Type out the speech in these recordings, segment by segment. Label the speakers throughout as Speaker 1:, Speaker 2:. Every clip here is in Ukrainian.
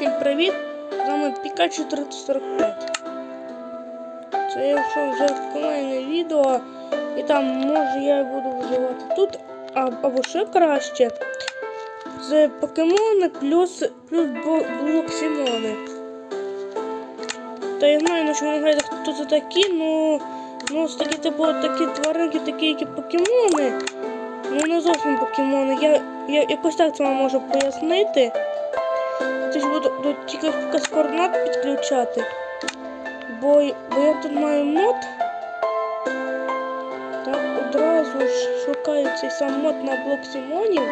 Speaker 1: Всім привіт! З вами Пікачу 345. Це якщо вже вже kolejне відео, і там може я буду виживати тут, або ще краще. Це покемони плюс плюс бо- блок Сімони. Та я знаю, на що не знаєте, хто це такі, ну, ну такі, типу, такі тваринки, такі, які покемони. Ну не зовсім покемони. Я, я якось так це вам можу пояснити. Це буду, тільки поки координат підключати. Бо, бо я тут маю мод. Так одразу ж шукаю цей сам мод на блок Сімонів.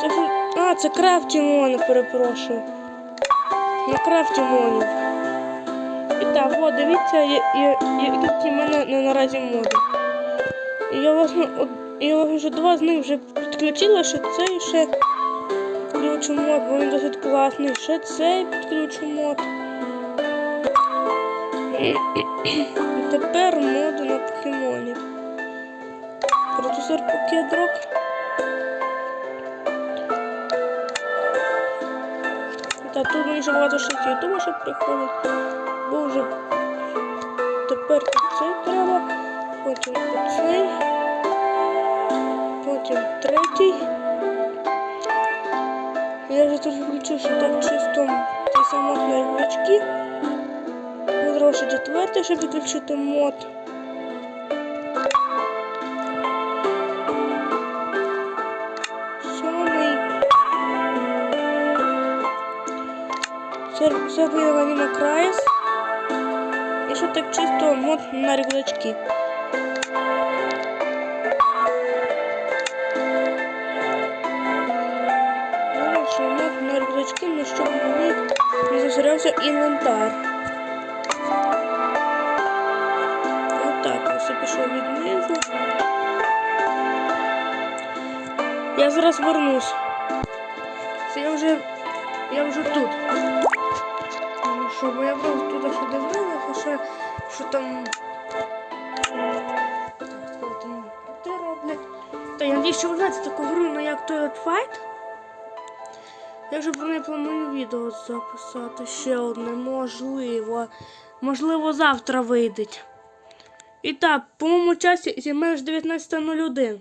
Speaker 1: Це. А, це крафті мони, перепрошую. На крафті монів. І так, о, дивіться, які в мене на наразі моди. І я власне, я вже два з них вже підключила, ще цей ще підключу мод, бо він досить класний. Ще цей підключу мод. І тепер моди на покемонів. Продюсер покедрок. Та тут мені ще багато ще з ютуба ще приходить. Бо вже тепер цей треба, потім оцей, потім третій. Я вже тут включив, що так чисто ті самотні рюкзачки. Одразу четвертий, щоб підключити мод. Сьомий. Це, на крайс. І що так чисто мод на рюкзачки. Ну щоб мені не засорявся інвентар. Отак, ось я пішов віднизу. Я зараз вернусь. Це я вже. Я вже тут. Ну що, бо я просто тут ще дивилася, ще, що там. Так, що там роблять. Та я надіюсь, що ви знаєте таку гру, ну як Toilet Fight. Я вже про неї планую відео записати ще одне, можливо. Можливо, завтра вийде. І так, по моєму часі зімеш 19.01.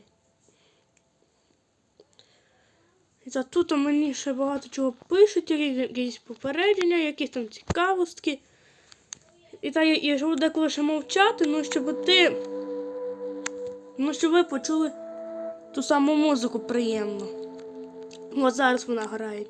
Speaker 1: І так, тут мені ще багато чого пишуть, якісь- попередження, якісь там цікавостки. І так, я, я живу деколи ще мовчати, ну щоб ти. Ну, щоб ви почули ту саму музику приємну. От зараз вона грає.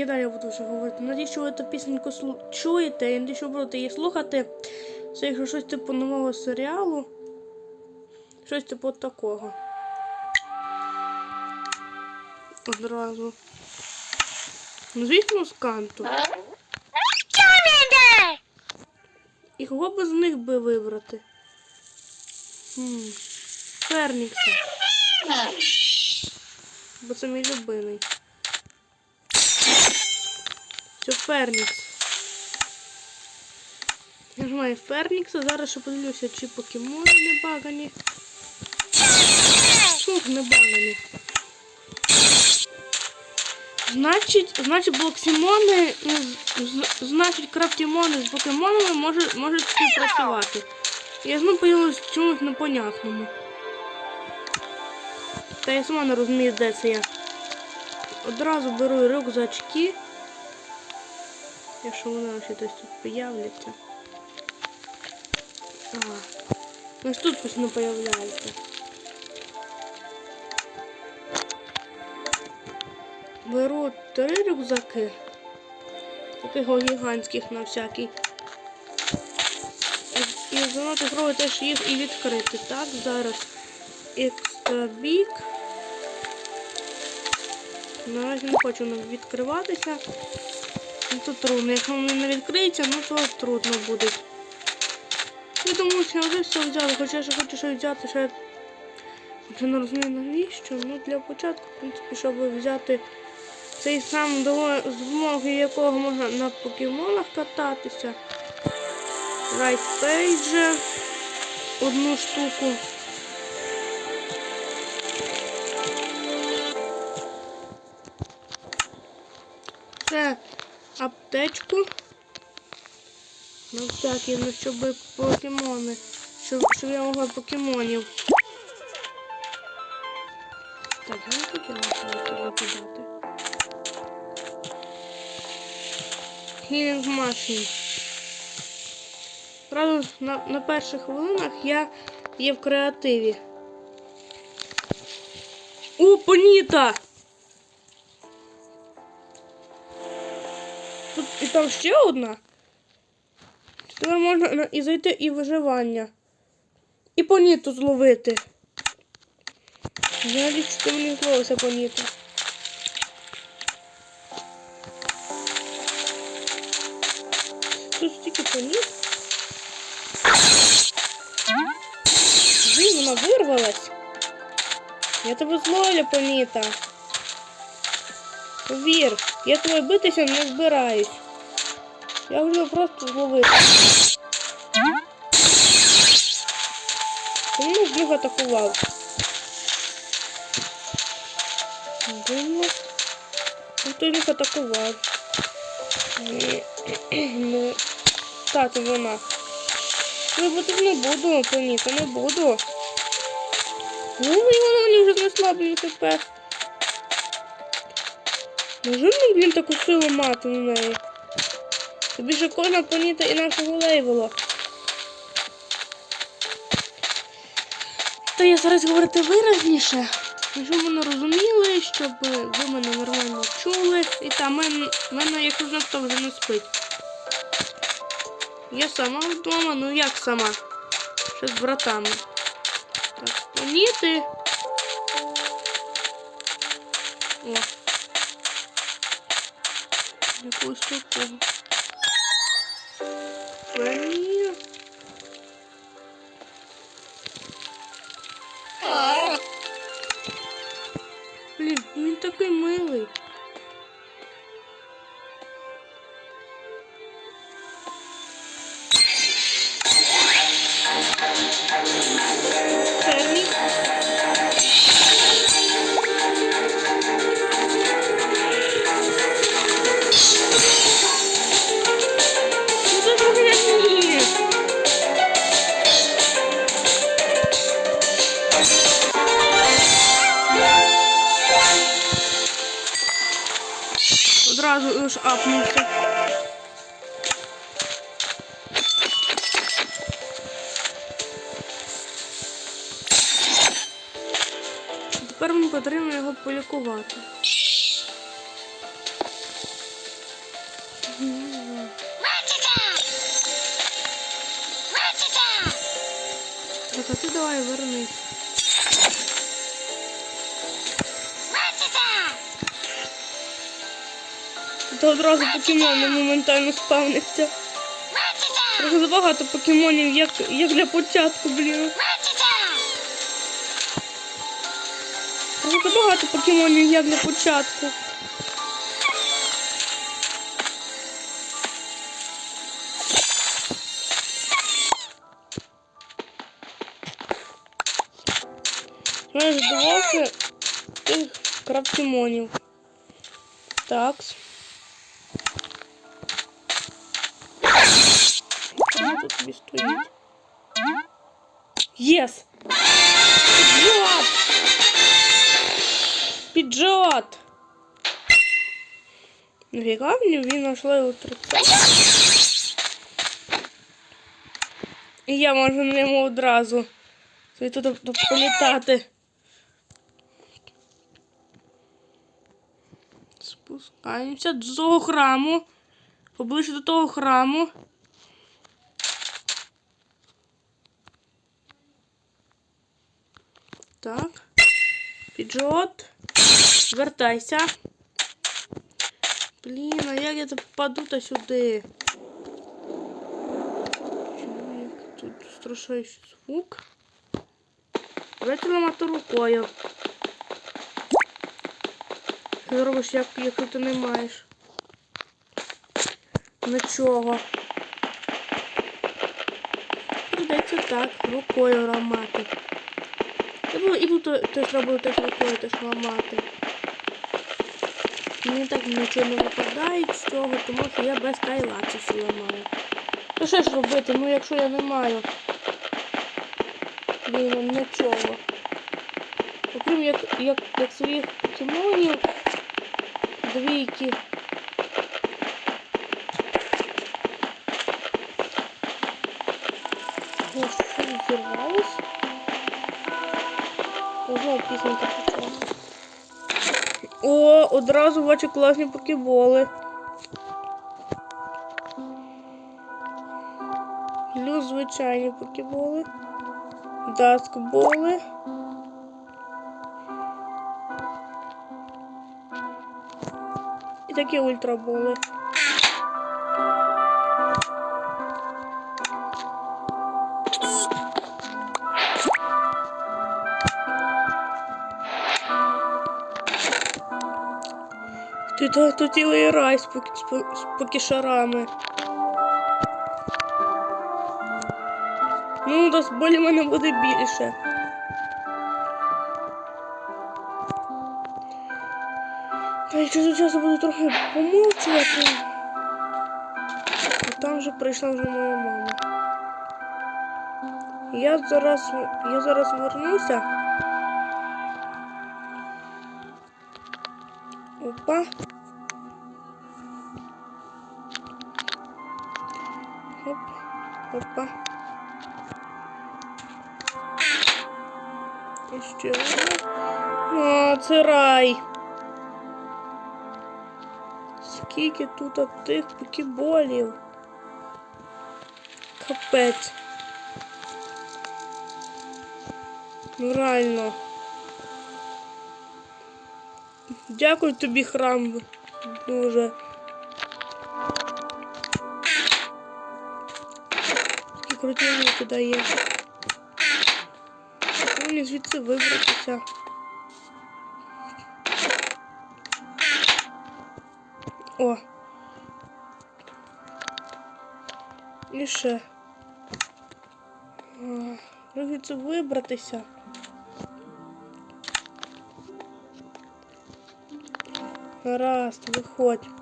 Speaker 1: Я далі буду вже говорити. Надіюсь, що ви ту пісеньку чуєте, і надіюсь, що будете її слухати. Це якщо щось типу нового серіалу. Щось типу такого. Одразу. Ну, звісно, з канту. І кого б з них би вибрати? Фернікса. Бо це мій любимий. Це Фернікс. Я ж маю Фернікса, зараз ще подивлюся, чи покемони не багані. Фух, не багані. Значить, значить, блоксімони, значить, крафтімони з покемонами можуть, можуть співпрацювати. Я знову появилась чомусь непонятному. Та я сама не розумію, де це я. Одразу беру рюкзачки. Якщо вони ще десь тут появляться. Ага. Ось тут постійно появляється. Беру три рюкзаки. Таких гігантських на всякий. І, занадто спробую теж їх і відкрити. Так, зараз екстра бік. Наразі не хочу воно відкриватися. Ну, трудно. Якщо воно не відкриється, ну то трудно буде. Я думаю, що я вже все взяла, хоча я ще хочу ще взяти ще Вже не розумію навіщо. Ну для початку, в принципі, щоб взяти цей сам змоги, якого можна на покемонах кататися. Right Одну штуку. Ще аптечку. На всякий, ну щоб покемони. Щоб, щоб я могла покемонів. Так, я не цього подати. Healing Machine. Правда, на, на перших хвилинах я є в креативі. О, поніта! Там ще одна. Тепер можна і зайти і виживання. І поніту зловити. Я лічити мені зловився поніту. Тут стільки поніт. Блін, вона вирвалась. Я тебе зловлю, поніта. Повір, я тобою битися не збираюсь. Я хочу просто зловити. Тому з них атакував. Думаю, хто їх атакував. Ні. Ну, так, це вона. Вибити не буду, поніка, не буду. Ну, вона мені вже знесла, блін, тепер. Можливо, блін, таку силу мати на неї. Тобі ще кожна поніта інакшого лейвела. Та я зараз говорити виразніше, щоб мене розуміли, щоб ви мене нормально чули. І там мен, мене, якщо знак, то вже не спить. Я сама вдома, ну як сама? Ще з братами. Так, поніти. О. Якогось такого. Тут одразу покемони моментально спавняться. Трохи забагато покемонів, як, як для початку, блін. Трохи забагато покемонів, як для початку. Мене здавався тих крафтімонів. Такс. Піджот! Піджот! Нафіга мені він знайшла його 30. І я можу ньому одразу. Собі тут політати. Спускаємося до того храму. Поближче до того храму. Так. Піджот. Звертайся. Блін, а як я то попаду то сюди? Чоловік, тут страшаючий звук. Давайте ламати рукою. Ти зробиш, як, якщо ти не маєш. Нічого. Придеться так, рукою ламати. Я буду, і тут теж треба теж рукою теж ламати. Мені так нічого не випадає з цього, тому що я без кайлаці всі ламаю. Ну що ж робити, ну якщо я не маю. Блін, нічого. Окрім як, як, як своїх покемонів, двійки. Знову пісенька. О, одразу бачу класні покеболи. Плюс звичайні покеболи. Даскболи. І такі ультраболи. То, то цілий рай з, пок- з, з покішарами. Ну, до болі мене буде більше. Та якщо тут часу буду трохи помовчувати. А там вже прийшла вже моя мама. Я зараз, я зараз вернуся. Опа. Опа. І ще одна. О, це рай. Скільки тут тих покеболів. Капець. Ну реально. Дякую тобі, храм. Дуже. І туди є. Мені звідси вибратися. О. І ще. А, звідси вибратися? Гаразд, виходь.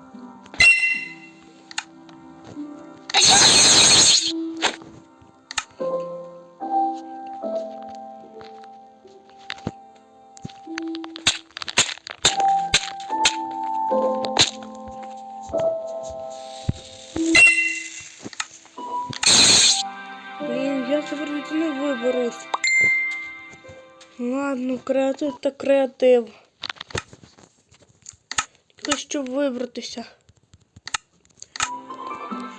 Speaker 1: Та креатив. Тільки щоб вибратися.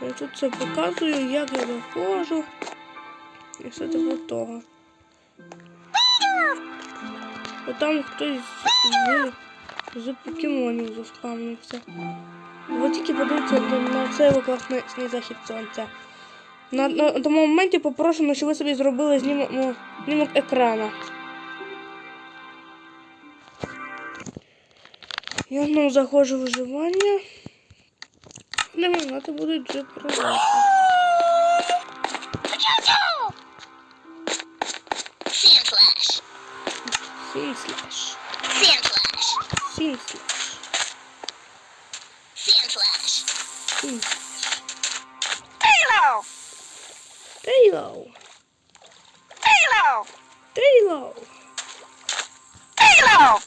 Speaker 1: Я тут це показую, як я виходжу. І все типу того. Бо там хтось з, з, покемонів заспавнився. Ви тільки подивіться на- цей класний захід сонця. На, на тому моменті попрошу, щоб ви собі зробили знімок, ну, знімок екрана. Я знову заходжу в виживання. Не вимагати будуть вже продати.
Speaker 2: Sandflash.
Speaker 1: Сін слеш.
Speaker 2: Sandflash.
Speaker 1: Сін слеш.
Speaker 2: Sandflash.
Speaker 1: Сін.
Speaker 2: Halo.
Speaker 1: Тейлоу.
Speaker 2: Halo.
Speaker 1: Тейлоу.
Speaker 2: Halo.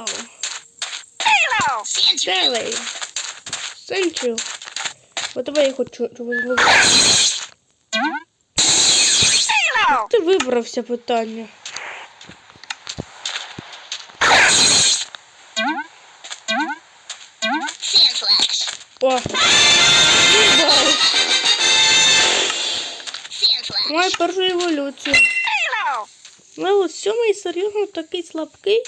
Speaker 2: Halo. Sandflash.
Speaker 1: Телей. Сентріл. От я хочу, щоб.
Speaker 2: Halo.
Speaker 1: Ти вибрався питання. О. Маю першу еволюцію.
Speaker 2: Halo.
Speaker 1: Левел сьомий серйозно такий слабкий.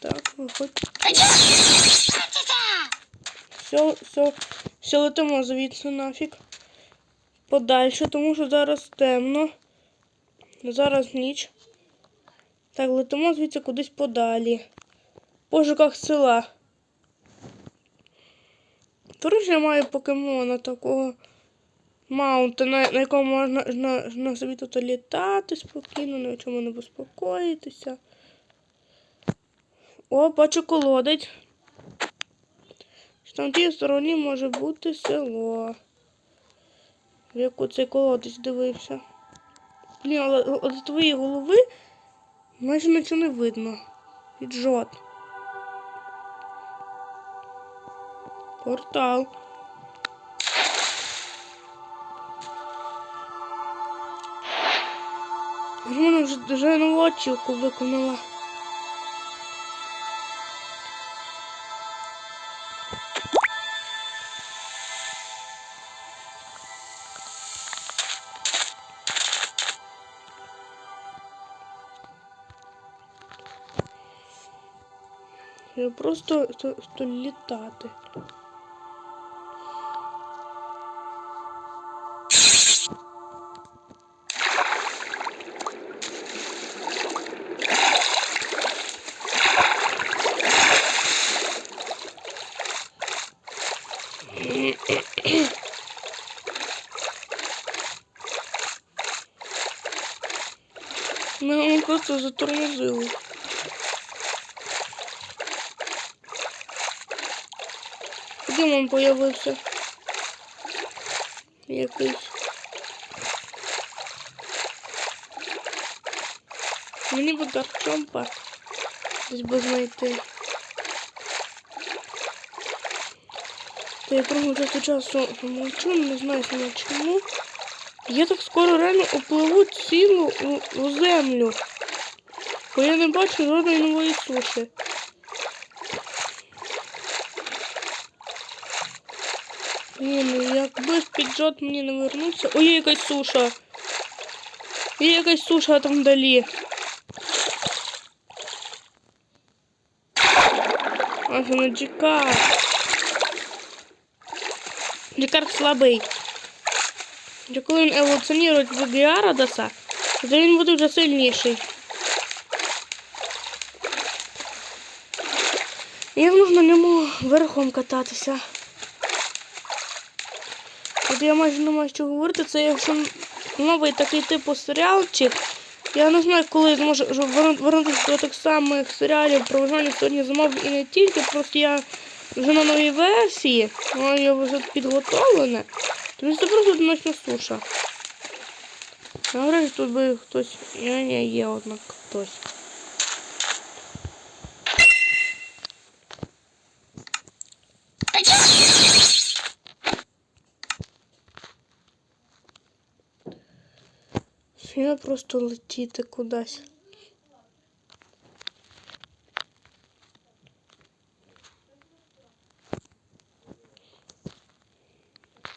Speaker 1: Так, виходь. Все, все, Все летимо звідси нафіг. Подальше, тому що зараз темно. Зараз ніч. Так, летимо звідси кудись подалі. Пошуках села. Тож я маю покемона такого маунта, на, на якому можна на, на собі тут літати спокійно, о чому не безпокоїтися. О, бачу колодець. Там в тій стороні може бути село. В яку цей колодець дивився. Ні, але, з твоєї голови майже нічого не видно. Піджот. Портал. Нову очівку виконала. Я просто то, то літати. Просто затормозило. Він появився? Якийсь. Мені би Гарчомпа десь би знайти. Та я трохи часто часу мовчу, не знаю чому. Я так скоро реально опливу цілу у землю. Бо я не бачу жодної нової суші. Блін, якби ж піджот мені не вернувся. Ой, є якась суша. Є якась суша там вдалі. Ага, на Джикар. Джикар слабий. Вже коли він еволюціонує в Гіарадаса, то він буде вже сильніший. Як можна на ньому верхом кататися? От я майже не маю що говорити, це якщо новий такий типу серіалчик. Я не знаю, коли зможу вернутися до тих самих серіалів про виживання сьогодні замов і не тільки, просто я вже на новій версії, воно я вже підготовлене. Тобто це просто одночна суша. Навряд тут би хтось. Я не є однак хтось. Я просто летіти кудись.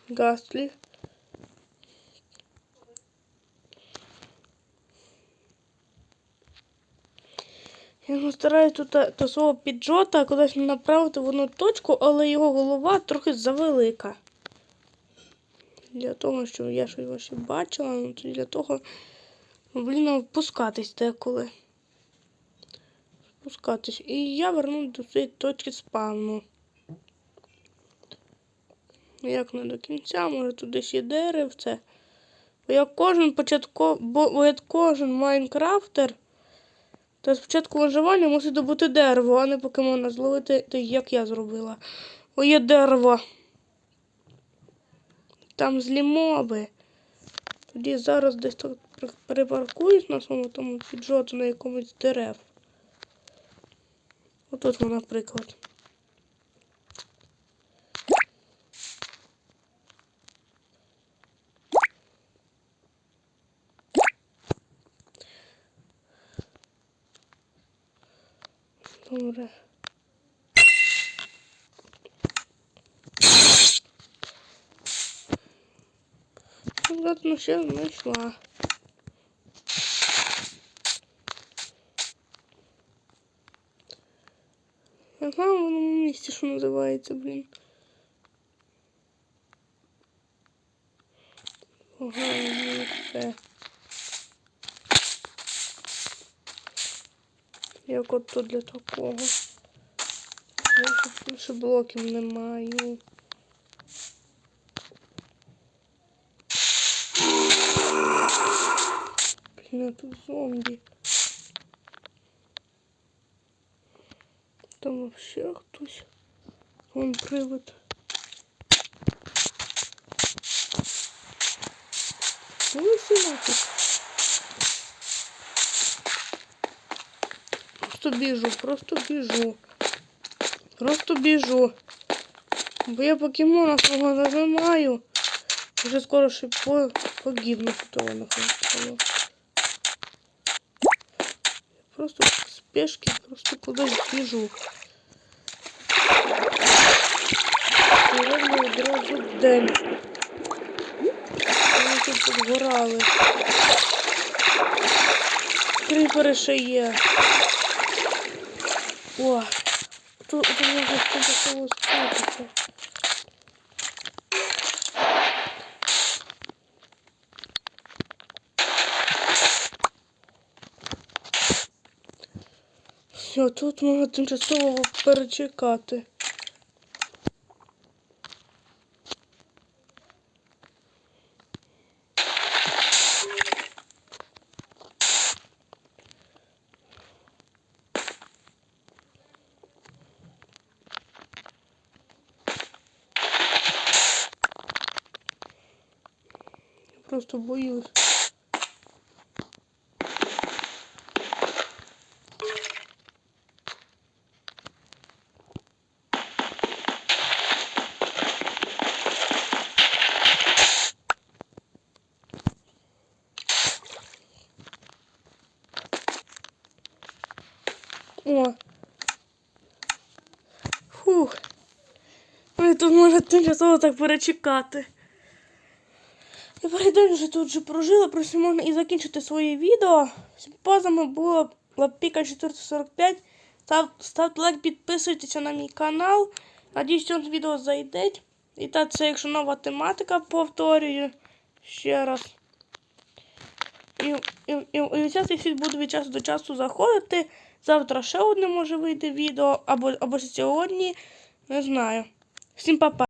Speaker 1: Гаслі. Я стараюсь тут та, та свого піджота кудись направити в одну точку, але його голова трохи завелика. Для того, щоб я щось бачила, ну для того, блін, ну, впускатись деколи. Спускатись. І я вернусь до цієї точки спавну. Як не до кінця, може тут десь є деревце. Бо як кожен початко, бо, як кожен майнкрафтер, то спочатку виживання мусить добути дерево, а не покемона зловити, так як я зробила. О, є дерево. Там злі моби. Тоді зараз десь так при- перепаркуюсь на своєму тому піджоту на якомусь дерев. Отут, ну, наприклад. Добре. Ну ще знайшла. Ага, воно на місці, що називається, блін. Ага, все. Я от то для такого. Я ще блоків не маю. Блін, а тут зомбі. Там вообще хтось. Вон привид. Ну, весело тут. Просто біжу, просто біжу. Просто біжу. Бо я покемона свого нажимаю. Вже скоро ще по, погибну того нахожу. Просто в спешке просто кудись біжу. Одразу. Вони тут підгорали. Кріпери ще є. О, тут тут можна тимчасово спатися. Все, тут можна тимчасово перечекати. Просто боюсь. О. Фух. Ви тут можете тимчасово так перечекати. День вже тут вже прожила, просто можна і закінчити своє відео. Позами було Лапіка 445. Став, ставте лайк, підписуйтеся на мій канал. Надіюсь, це відео зайде. І так, це якщо нова тематика, повторюю ще раз. І, і, і, і цей світ буду від часу до часу заходити. Завтра ще одне може вийти відео, або, або сьогодні. Не знаю. Всім па-па.